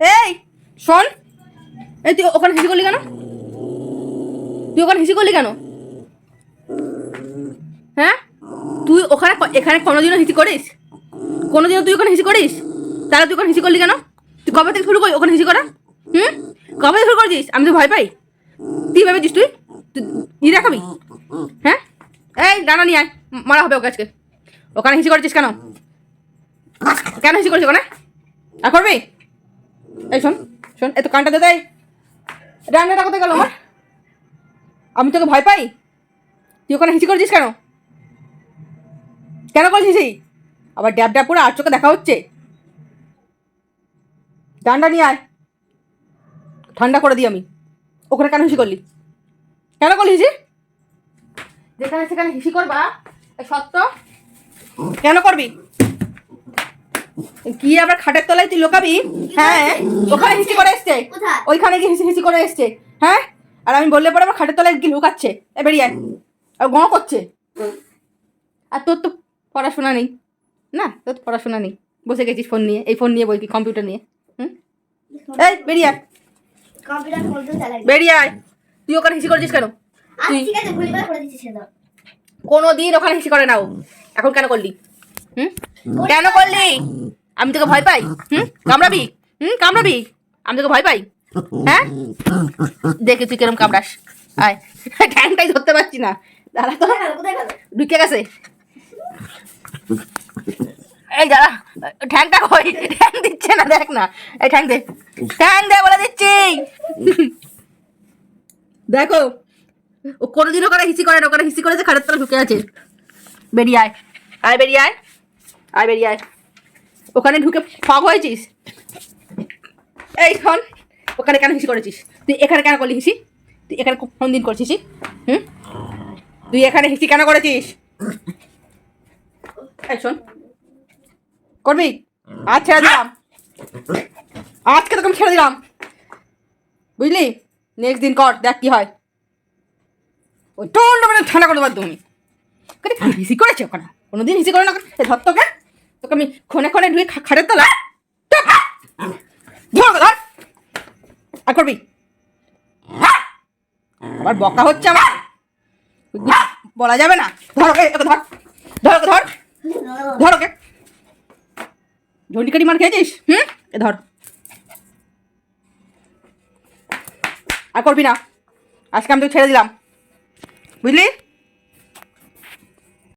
এই, শোন। এই, তুই ওখানে হিসি করলি কেন? তুই ওখানে হিসি করলি কেন? হ্যাঁ? তুই ওখানে এখানে কোনোদিনও হিসি করিস? কোনোদিনও তুই ওখানে হিসি করিস? তাহলে তুই ওখানে হিসি করলি কেন? তুই কবে থেকে শুরু করি ওখানে হিসি করা? হুম? কবে থেকে শুরু করেছিস? আমি তো ভয় পাই। তুই ভেবেছিস তুই? তুই ই দেখাবি? হ্যাঁ? এই ডানা নিয়ে আয়। মারা হবে ওকে আজকে। ওখানে হিসি করেছিস কেন? কেন হিসি করেছিস ওখানে? আর করবি? এই শোন শোন এত কানটা দে দেয়। রান্নাটা কোথায় গেল আমার? আমি তোকে ভয় পাই? তুই ওখানে হিসি করেছিস কেন? কেন করেছিস এই? আবার ড্যাব ড্যাব করে আর চোখে দেখা হচ্ছে। ডান্ডা নিয়ে আয়। ঠান্ডা করে দিই আমি। ওখানে কেন হিসি করলি? কেন করলি হিসি যেখানে সেখানে হিসি করবা সত্য? কেন করবি? কি আবার খাটের তলায় তুই লোকাবি? হ্যাঁ ওখানে হিসি করে এসছে। ওইখানে গিয়ে হিসি হিসি করে এসছে। হ্যাঁ? আর আমি বললে পরে আবার খাটের তলায় কি লুকাচ্ছে। এ বেরিয়ে আয়। আর গঁ করছে। আর তোর তো পড়াশোনা নেই। না তোর তো পড়াশোনা নেই। বসে গেছিস ফোন নিয়ে। এই ফোন নিয়ে বই কি কম্পিউটার নিয়ে? হুম? এই বেরিয়ে আয়। বেরিয়ে আয়। তুই ওখানে হিসি করেছিস কেন? আচ্ছা কোনো দিন ওখানে হিসি করে নাও। এখন কেন করলি? হুম? কেন করলি? আমি তোকে ভয় পাই হুম? কামড়াবি? হুম? কামড়াবি? আমি তোকে ভয় পাই। হ্যাঁ? দেখে তুই কিরম কামড়াস। আয়। ঠ্যাংটাই ধরতে পারছি না। দাঁড়া তো। ঢুকে গেছে। এই দাঁড়া। ঠ্যাংটা কই? ঠ্যাং দিচ্ছে না দেখ না। এই ঠ্যাং দে। ঠ্যাং দে বলে দিচ্ছি। দেখো ও কোনোদিন ওখানে হিসি করে না। ওখানে হিসি করেছে খাটের তলা ঢুকে আছে। বেরিয়ে আয়। আয় বেরিয়ে আয়। আয় বেরিয়ে আয়। ওখানে ঢুকে ফগ হয়েছিস? এই, শোন, ওখানে কেন হিসি করেছিস? তুই এখানে কেন করলি হিসি? তুই এখানে কোন দিন করছিস? হুম? তুই এখানে হিসি কেন করেছিস? এই, শোন। করবি? আজ ছেড়ে দিলাম। আজকে তোকে ছেড়ে দিলাম। বুঝলি? নেক্সট দিন কর, দেখ কি হয়। ওই মানে ঠান্ডা করে দেবার তুমি। হিসি করেছে ওখানে? কোনোদিন হিসি করে না ধর তোকে। আমি ক্ষণে ক্ষণে ঢুকে খা- খাটের তলা। করবি? আবার বকা হচ্ছে আমার। বলা যাবে না। ধর ওকে ধর। ধর ওকে, ধর। ধর ঝন্ডিকাটি মার খেয়েছিস? হুম? এ ধর। আর করবি না। আজকে আমি তোকে ছেড়ে দিলাম। বুঝলি?